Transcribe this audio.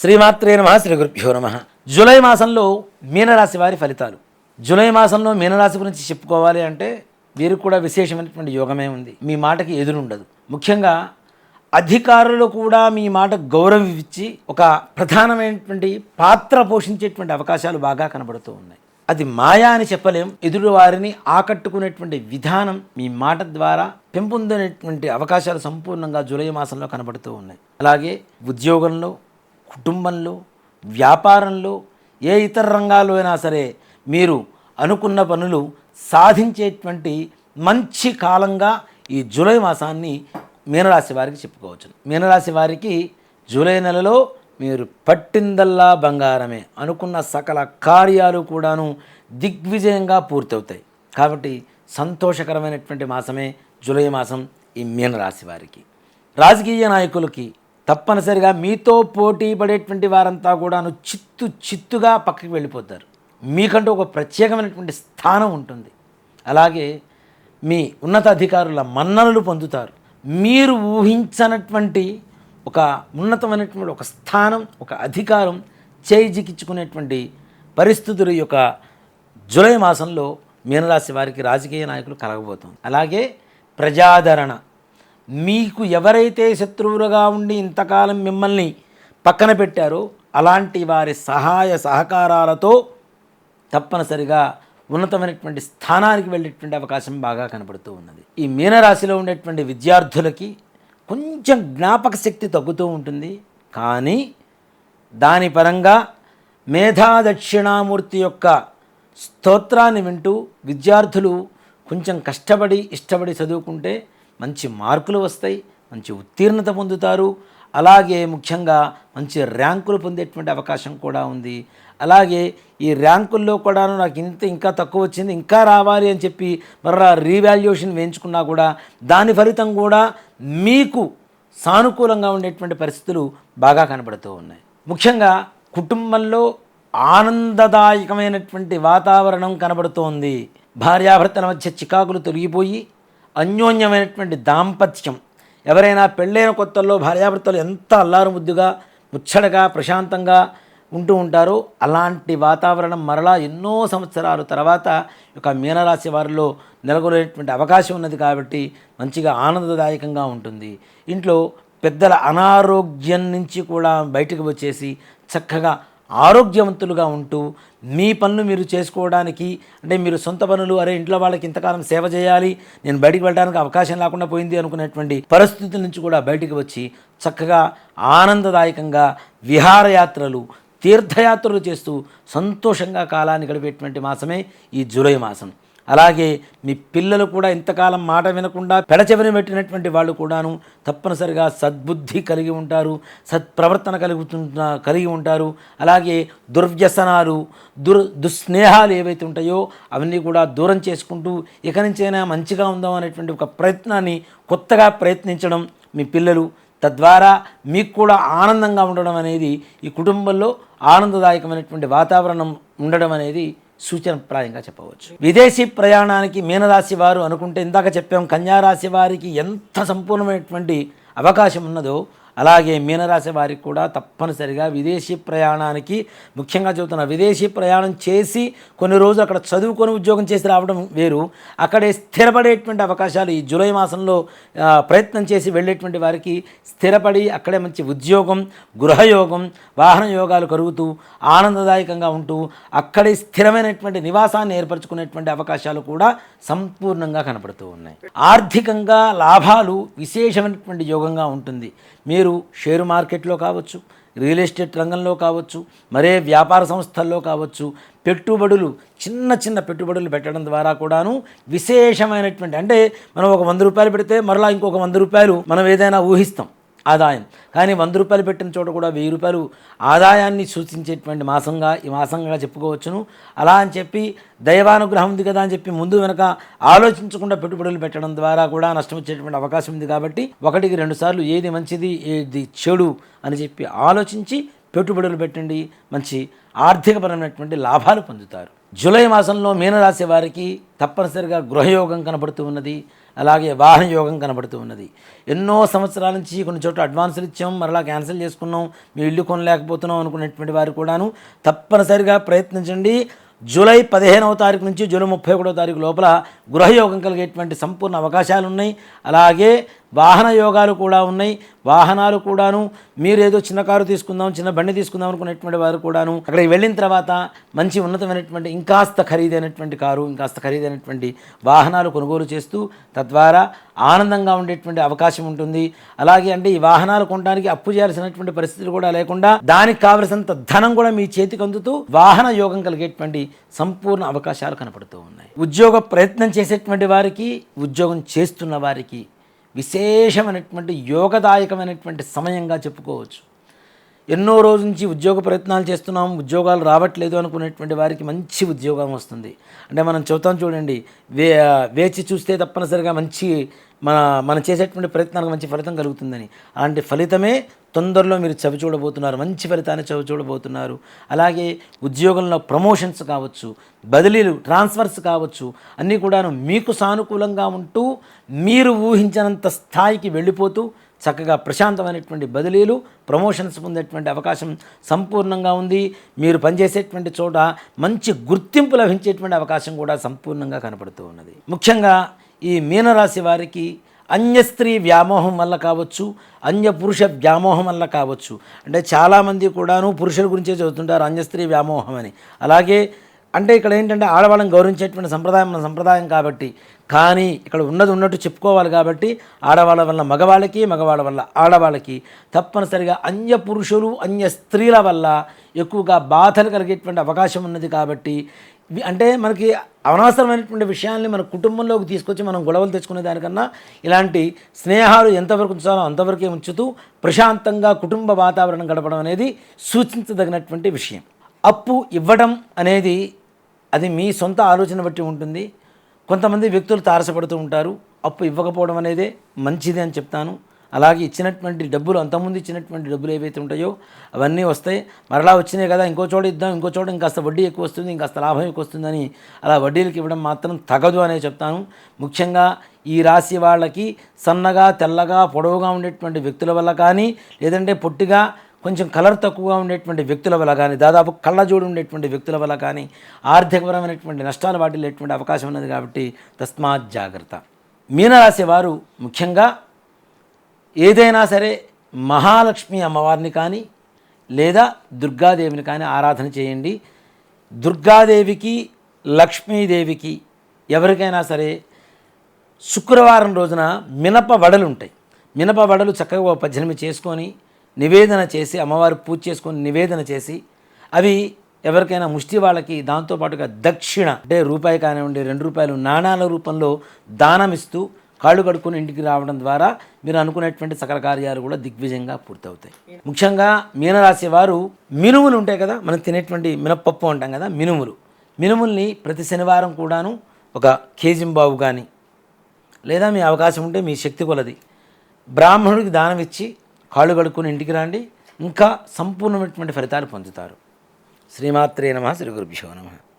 శ్రీమాత్రే నమ శ్రీ గురుభ్యో నమ. జూలై మాసంలో మీనరాశి వారి ఫలితాలు. జూలై మాసంలో మీనరాశి గురించి చెప్పుకోవాలి అంటే వీరికి కూడా విశేషమైనటువంటి యోగమే ఉంది. మీ మాటకి ఎదురుండదు. ముఖ్యంగా అధికారులు కూడా మీ మాట గౌరవం ఇచ్చి ఒక ప్రధానమైనటువంటి పాత్ర పోషించేటువంటి అవకాశాలు బాగా కనబడుతూ ఉన్నాయి. అది మాయా అని చెప్పలేం. ఎదురు వారిని ఆకట్టుకునేటువంటి విధానం మీ మాట ద్వారా పెంపొందినటువంటి అవకాశాలు సంపూర్ణంగా జూలై మాసంలో కనబడుతూ ఉన్నాయి. అలాగే ఉద్యోగంలో కుటుంబంలో వ్యాపారంలో ఏ ఇతర రంగాల్లో అయినా సరే మీరు అనుకున్న పనులు సాధించేటువంటి మంచి కాలంగా ఈ జూలై మాసాన్ని మీనరాశి వారికి చెప్పుకోవచ్చు. మీనరాశి వారికి జూలై నెలలో మీరు పట్టిందల్లా బంగారమే. అనుకున్న సకల కార్యాలు కూడాను దిగ్విజయంగా పూర్తవుతాయి. కాబట్టి సంతోషకరమైనటువంటి మాసమే జూలై మాసం ఈ మీనరాశి వారికి. రాజకీయ నాయకులకి తప్పనిసరిగా మీతో పోటీ పడేటువంటి వారంతా కూడాను చిత్తు చిత్తుగా పక్కకి వెళ్ళిపోతారు. మీకంటూ ఒక ప్రత్యేకమైనటువంటి స్థానం ఉంటుంది. అలాగే మీ ఉన్నతాధికారుల మన్ననలు పొందుతారు. మీరు ఊహించనటువంటి ఒక ఉన్నతమైనటువంటి ఒక స్థానం ఒక అధికారం చేయిజికిచ్చుకునేటువంటి పరిస్థితులు ఈ యొక్క జూలై మాసంలో మీనరాశి వారికి రాజకీయ నాయకులు కలగబోతుంది. అలాగే ప్రజాదరణ. మీకు ఎవరైతే శత్రువులుగా ఉండి ఇంతకాలం మిమ్మల్ని పక్కన పెట్టారో అలాంటి వారి సహాయ సహకారాలతో తప్పనిసరిగా ఉన్నతమైనటువంటి స్థానానికి వెళ్ళేటువంటి అవకాశం బాగా కనబడుతూ ఉన్నది. ఈ మీనరాశిలో ఉండేటువంటి విద్యార్థులకి కొంచెం జ్ఞాపక శక్తి తగ్గుతూ ఉంటుంది. కానీ దాని పరంగా మేధా దక్షిణామూర్తి యొక్క స్తోత్రాన్ని వింటూ విద్యార్థులు కొంచెం కష్టపడి ఇష్టపడి చదువుకుంటే మంచి మార్కులు వస్తాయి మంచి ఉత్తీర్ణత పొందుతారు. అలాగే ముఖ్యంగా మంచి ర్యాంకులు పొందేటువంటి అవకాశం కూడా ఉంది. అలాగే ఈ ర్యాంకుల్లో కూడాను నాకు ఇంత ఇంకా తక్కువ వచ్చింది ఇంకా రావాలి అని చెప్పి మరలా రీవాల్యుయేషన్ వేయించుకున్నా కూడా దాని ఫలితం కూడా మీకు సానుకూలంగా ఉండేటువంటి పరిస్థితులు బాగా కనబడుతూ ఉన్నాయి. ముఖ్యంగా కుటుంబంలో ఆనందదాయకమైనటువంటి వాతావరణం కనబడుతోంది. భార్యాభర్తల మధ్య చికాకులు తొలగిపోయి అన్యోన్యమైనటువంటి దాంపత్యం. ఎవరైనా పెళ్ళైన కొత్తల్లో భార్యాభర్తలు ఎంత అల్లారు ముద్దుగా ముచ్చటగా ప్రశాంతంగా ఉంటూ ఉంటారో అలాంటి వాతావరణం మరలా ఎన్నో సంవత్సరాల తర్వాత ఒక యొక్క మీనరాశి వారిలో నెలకొనేటువంటి అవకాశం ఉన్నది కాబట్టి మంచిగా ఆనందదాయకంగా ఉంటుంది. ఇంట్లో పెద్దల అనారోగ్యం నుంచి కూడా బయటకు వచ్చేసి చక్కగా ఆరోగ్యవంతులుగా ఉంటూ మీ పనులు మీరు చేసుకోవడానికి అంటే మీరు సొంత పనులు అరే ఇంట్లో వాళ్ళకి ఇంతకాలం సేవ చేయాలి నేను బయటికి వెళ్ళడానికి అవకాశం లేకుండా పోయింది అనుకునేటువంటి పరిస్థితుల నుంచి కూడా బయటికి వచ్చి చక్కగా ఆనందదాయకంగా విహారయాత్రలు తీర్థయాత్రలు చేస్తూ సంతోషంగా కాలాన్ని గడిపేటువంటి మాసమే ఈ జూలై మాసం. అలాగే మీ పిల్లలు కూడా ఇంతకాలం మాట వినకుండా పెడచెవిన పెట్టినటువంటి వాళ్ళు కూడాను తప్పనిసరిగా సద్బుద్ధి కలిగి ఉంటారు సత్ప్రవర్తన కలుగుతున్న కలిగి ఉంటారు. అలాగే దుర్వ్యసనాలు దుర్ దుస్నేహాలు ఏవైతే ఉంటాయో అవన్నీ కూడా దూరం చేసుకుంటూ ఇక నుంచైనా మంచిగా ఉందాం అనేటువంటి ఒక ప్రయత్నాన్ని కొత్తగా ప్రయత్నించడం మీ పిల్లలు తద్వారా మీకు కూడా ఆనందంగా ఉండడం అనేది ఈ కుటుంబంలో ఆనందదాయకమైనటువంటి వాతావరణం ఉండడం అనేది సూచనప్రాయంగా చెప్పవచ్చు. విదేశీ ప్రయాణానికి మీనరాశి వారు అనుకుంటే ఇందాక చెప్పాం కన్యారాశి వారికి ఎంత సంపూర్ణమైనటువంటి అవకాశం ఉన్నదో అలాగే మీనరాశి వారికి కూడా తప్పనిసరిగా విదేశీ ప్రయాణానికి ముఖ్యంగా చెబుతున్న విదేశీ ప్రయాణం చేసి కొన్ని రోజులు అక్కడ చదువుకొని ఉద్యోగం చేసి రావడం వేరు. అక్కడే స్థిరపడేటువంటి అవకాశాలు ఈ జూలై మాసంలో ప్రయత్నం చేసి వెళ్ళేటువంటి వారికి స్థిరపడి అక్కడే మంచి ఉద్యోగం గృహయోగం వాహన యోగాలు కరుగుతూ ఆనందదాయకంగా ఉంటూ అక్కడే స్థిరమైనటువంటి నివాసాన్ని ఏర్పరచుకునేటువంటి అవకాశాలు కూడా సంపూర్ణంగా కనపడుతూ ఉన్నాయి. ఆర్థికంగా లాభాలు విశేషమైనటువంటి యోగంగా ఉంటుంది. మీరు షేర్ మార్కెట్లో కావచ్చు రియల్ ఎస్టేట్ రంగంలో కావచ్చు మరే వ్యాపార సంస్థల్లో కావచ్చు పెట్టుబడులు చిన్న చిన్న పెట్టుబడులు పెట్టడం ద్వారా కూడాను విశేషమైనటువంటి అంటే మనం ఒక వంద రూపాయలు పెడితే మరలా ఇంకొక వంద రూపాయలు మనం ఏదైనా ఊహిస్తాం. ఆదాయం. కానీ వంద రూపాయలు పెట్టిన చోట కూడా వెయ్యి రూపాయలు ఆదాయాన్ని సూచించేటువంటి మాసంగా ఈ మాసంగా చెప్పుకోవచ్చును. అలా అని చెప్పి దైవానుగ్రహం ఉంది కదా అని చెప్పి ముందు వెనక ఆలోచించకుండా పెట్టుబడులు పెట్టడం ద్వారా కూడా నష్టం వచ్చేటువంటి అవకాశం ఉంది కాబట్టి ఒకటికి రెండు సార్లు ఏది మంచిది ఏది చెడు అని చెప్పి ఆలోచించి పెట్టుబడులు పెట్టండి. మంచి ఆర్థికపరమైనటువంటి లాభాలు పొందుతారు. జూలై మాసంలో మీనరాశి వారికి తప్పనిసరిగా గృహయోగం కనబడుతూ ఉన్నది అలాగే వాహన యోగం కనబడుతూ ఉన్నది. ఎన్నో సంవత్సరాల నుంచి కొన్ని చోట్ల అడ్వాన్సులు ఇచ్చాం మరలా క్యాన్సిల్ చేసుకున్నాం మీ ఇల్లు కొనలేకపోతున్నాం అనుకున్నటువంటి వారు కూడాను తప్పనిసరిగా ప్రయత్నించండి. జూలై పదిహేనవ తారీఖు నుంచి జూలై ముప్పై ఒకటో తారీఖు లోపల గృహయోగం కలిగేటువంటి సంపూర్ణ అవకాశాలు ఉన్నాయి అలాగే వాహన యోగాలు కూడా ఉన్నాయి. వాహనాలు కూడాను మీరు ఏదో చిన్న కారు తీసుకుందాం చిన్న బండి తీసుకుందాం అనుకునేటువంటి వారు కూడాను అక్కడికి వెళ్ళిన తర్వాత మంచి ఉన్నతమైనటువంటి ఇంకాస్త ఖరీదైనటువంటి కారు ఇంకాస్త ఖరీదైనటువంటి వాహనాలు కొనుగోలు చేస్తూ తద్వారా ఆనందంగా ఉండేటువంటి అవకాశం ఉంటుంది. అలాగే అంటే ఈ వాహనాలు కొనడానికి అప్పు చేయాల్సినటువంటి పరిస్థితులు కూడా లేకుండా దానికి కావలసినంత ధనం కూడా మీ చేతికి అందుతూ వాహన యోగం కలిగేటువంటి సంపూర్ణ అవకాశాలు కనపడుతూ ఉన్నాయి. ఉద్యోగ ప్రయత్నం చేసేటువంటి వారికి ఉద్యోగం చేస్తున్న వారికి విశేషమైనటువంటి యోగదాయకమైనటువంటి సమయంగా చెప్పుకోవచ్చు. ఎన్నో రోజు నుంచి ఉద్యోగ ప్రయత్నాలు చేస్తున్నాం ఉద్యోగాలు రావట్లేదు అనుకునేటువంటి వారికి మంచి ఉద్యోగం వస్తుంది. అంటే మనం చెబుతాం చూడండి వే వేచి చూస్తే తప్పనిసరిగా మంచి మన మనం చేసేటువంటి ప్రయత్నాలకు మంచి ఫలితం కలుగుతుందని. అలాంటి ఫలితమే తొందరలో మీరు చవి చూడబోతున్నారు మంచి ఫలితాన్ని చవి చూడబోతున్నారు. అలాగే ఉద్యోగంలో ప్రమోషన్స్ కావచ్చు బదిలీలు ట్రాన్స్ఫర్స్ కావచ్చు అన్నీ కూడాను మీకు సానుకూలంగా ఉంటూ మీరు ఊహించినంత స్థాయికి వెళ్ళిపోతూ చక్కగా ప్రశాంతమైనటువంటి బదిలీలు ప్రమోషన్స్ పొందేటువంటి అవకాశం సంపూర్ణంగా ఉంది. మీరు పనిచేసేటువంటి చోట మంచి గుర్తింపు లభించేటువంటి అవకాశం కూడా సంపూర్ణంగా కనపడుతూ ఉన్నది. ముఖ్యంగా ఈ మీనరాశి వారికి అన్య స్త్రీ వ్యామోహం వల్ల కావచ్చు అన్య పురుష వ్యామోహం వల్ల కావచ్చు. అంటే చాలామంది కూడాను పురుషుల గురించే చదువుతుంటారు అన్యస్త్రీ వ్యామోహం అని. అలాగే అంటే ఇక్కడ ఏంటంటే ఆడవాళ్ళని గౌరవించేటువంటి సంప్రదాయం మన సంప్రదాయం కాబట్టి కానీ ఇక్కడ ఉన్నది ఉన్నట్టు చెప్పుకోవాలి కాబట్టి ఆడవాళ్ళ వల్ల మగవాళ్ళకి మగవాళ్ళ వల్ల ఆడవాళ్ళకి తప్పనిసరిగా అన్య పురుషులు అన్య స్త్రీల వల్ల ఎక్కువగా బాధలు కలిగేటువంటి అవకాశం ఉన్నది కాబట్టి అంటే మనకి అనవసరమైనటువంటి విషయాల్ని మన కుటుంబంలోకి తీసుకొచ్చి మనం గొడవలు తెచ్చుకునే దానికన్నా ఇలాంటి స్నేహాలు ఎంతవరకు ఉంచాలో అంతవరకే ఉంచుతూ ప్రశాంతంగా కుటుంబ వాతావరణం గడపడం అనేది సూచించదగినటువంటి విషయం. అప్పు ఇవ్వడం అనేది అది మీ సొంత ఆలోచన బట్టి ఉంటుంది. కొంతమంది వ్యక్తులు తారసపడుతూ ఉంటారు. అప్పు ఇవ్వకపోవడం అనేదే మంచిది అని చెప్తాను. అలాగే ఇచ్చినటువంటి డబ్బులు అంతకుముందు ఇచ్చినటువంటి డబ్బులు ఏవైతే ఉంటాయో అవన్నీ వస్తాయి. మరలా వచ్చినాయి కదా ఇంకో చోట ఇద్దాం ఇంకో చోట ఇంకాస్త వడ్డీ ఎక్కువ వస్తుంది ఇంకాస్త లాభం ఎక్కువ వస్తుందని అలా వడ్డీలకు ఇవ్వడం మాత్రం తగదు అనే చెప్తాను. ముఖ్యంగా ఈ రాశి వాళ్ళకి సన్నగా తెల్లగా పొడవుగా ఉండేటువంటి వ్యక్తుల వల్ల కానీ లేదంటే పొట్టిగా కొంచెం కలర్ తక్కువగా ఉండేటువంటి వ్యక్తుల వల్ల కానీ దాదాపు కళ్ళజోడు ఉండేటువంటి వ్యక్తుల వల్ల కానీ ఆర్థికపరమైనటువంటి నష్టాలు వాటిల్లేటువంటి అవకాశం ఉన్నది కాబట్టి తస్మాత్ జాగ్రత్త. మీనరాశి వారు ముఖ్యంగా ఏదైనా సరే మహాలక్ష్మి అమ్మవారిని కానీ లేదా దుర్గాదేవిని కానీ ఆరాధన చేయండి. దుర్గాదేవికి లక్ష్మీదేవికి ఎవరికైనా సరే శుక్రవారం రోజున మినప వడలు ఉంటాయి మినప వడలు చక్కగా పద్దెనిమిది చేసుకొని నివేదన చేసి అమ్మవారు పూజ చేసుకొని నివేదన చేసి అవి ఎవరికైనా ముష్టి వాళ్ళకి దాంతోపాటుగా దక్షిణ అంటే రూపాయి కానివ్వండి రెండు రూపాయలు నాణాల రూపంలో దానం ఇస్తూ కాళ్ళు కడుక్కుని ఇంటికి రావడం ద్వారా మీరు అనుకునేటువంటి సకల కార్యాలు కూడా దిగ్విజయంగా పూర్తవుతాయి. ముఖ్యంగా మీనరాశి వారు మినుములు ఉంటాయి కదా మనం తినేటువంటి మినపప్పు అంటాం కదా మినుములు. మినుముల్ని ప్రతి శనివారం కూడాను ఒక కేజింబావు కానీ లేదా మీ అవకాశం ఉంటే మీ శక్తి కొలది. బ్రాహ్మణుడికి దానం ఇచ్చి కాళ్ళు కడుక్కుని ఇంటికి రండి. ఇంకా సంపూర్ణమైనటువంటి ఫలితాలు పొందుతారు. శ్రీమాత్రే నమ శ్రీ గురుభ్యో నమ.